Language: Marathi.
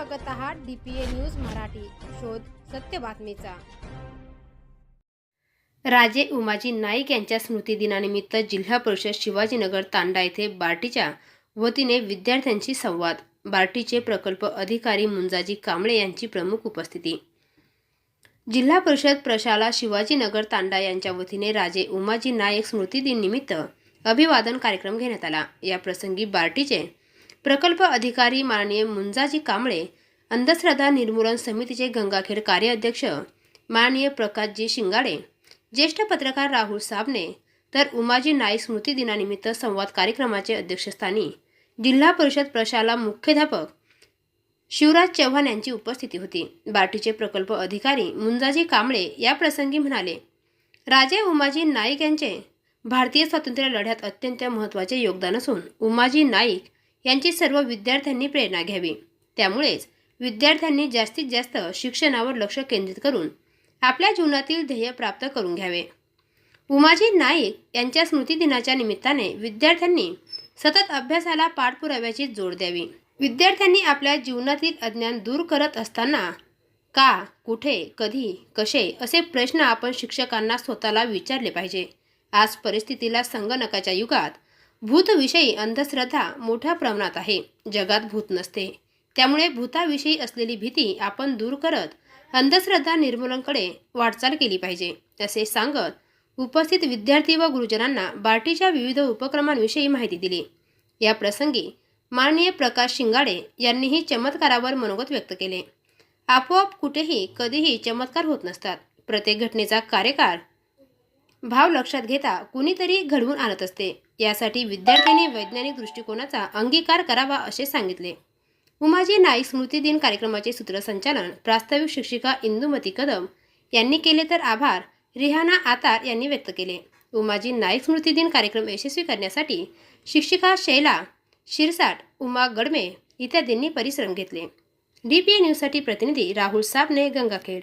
बघत आहात डीपीए न्यूज मराठी. शोध सत्य बातमीचा. राजे उमाजी नाईक यांच्या स्मृतिदिनानिमित्त जिल्हा परिषद शिवाजीनगर तांडा येथे बार्टीच्या वतीने विद्यार्थ्यांशी संवाद. बार्टीचे प्रकल्प अधिकारी मुंजाजी कांबळे यांची प्रमुख उपस्थिती. जिल्हा परिषद प्रशाला शिवाजीनगर तांडा यांच्या वतीने राजे उमाजी नाईक स्मृतिदिन निमित्त अभिवादन कार्यक्रम घेण्यात आला. या प्रसंगी बार्टीचे प्रकल्प अधिकारी माननीय मुंजाजी कांबळे अंधश्रद्धा निर्मूलन समितीचे गंगाखेड कार्याध्यक्ष माननीय प्रकाशजी शिंगाडे ज्येष्ठ पत्रकार राहुल साबणे तर उमाजी नाईक स्मृती दिनानिमित्त संवाद कार्यक्रमाचे अध्यक्षस्थानी जिल्हा परिषद प्रशाला मुख्याध्यापक शिवराज चव्हाण यांची उपस्थिती होती. बार्टीचे प्रकल्प अधिकारी मुंजाजी कांबळे या प्रसंगी म्हणाले राजे उमाजी नाईक यांचे भारतीय स्वातंत्र्य लढ्यात अत्यंत महत्त्वाचे योगदान असून उमाजी नाईक यांची सर्व विद्यार्थ्यांनी प्रेरणा घ्यावी. त्यामुळेच विद्यार्थ्यांनी जास्तीत जास्त शिक्षणावर लक्ष केंद्रित करून आपल्या जीवनातील ध्येय प्राप्त करून घ्यावे. उमाजी नाईक यांच्या स्मृतिदिनाच्या निमित्ताने विद्यार्थ्यांनी सतत अभ्यासाला पाठपुराव्याची जोड द्यावी. विद्यार्थ्यांनी आपल्या जीवनातील अज्ञान दूर करत असताना का कुठे कधी कसे असे प्रश्न आपण शिक्षकांना स्वतःला विचारले पाहिजे. आज परिस्थितीला संगणकाच्या युगात भूतविषयी अंधश्रद्धा मोठ्या प्रमाणात आहे. जगात भूत नसते. त्यामुळे भूताविषयी असलेली भीती आपण दूर करत अंधश्रद्धा निर्मूलनकडे वाटचाल केली पाहिजे. असे सांगत उपस्थित विद्यार्थी व गुरुजनांना बार्टीच्या विविध उपक्रमांविषयी माहिती दिली. या प्रसंगी माननीय प्रकाश शिंगाडे यांनीही चमत्कारावर मनोगत व्यक्त केले. आपोआप कुठेही कधीही चमत्कार होत नसतात. प्रत्येक घटनेचा कार्यकाळ भाव लक्षात घेता कुणीतरी घडवून आणत असते. यासाठी विद्यार्थ्यांनी वैज्ञानिक दृष्टिकोनाचा अंगीकार करावा असे सांगितले. उमाजी नाईक स्मृती दिन कार्यक्रमाचे सूत्रसंचालन प्रास्ताविक शिक्षिका इंदुमती कदम यांनी केले तर आभार रिहाना आतार यांनी व्यक्त केले. उमाजी नाईक स्मृती दिन कार्यक्रम यशस्वी करण्यासाठी शिक्षिका शैला शिरसाट उमा गडमे इत्यादींनी परिश्रम घेतले. डी डीपीए न्यूजसाठी प्रतिनिधी राहुल साबणे गंगाखेड.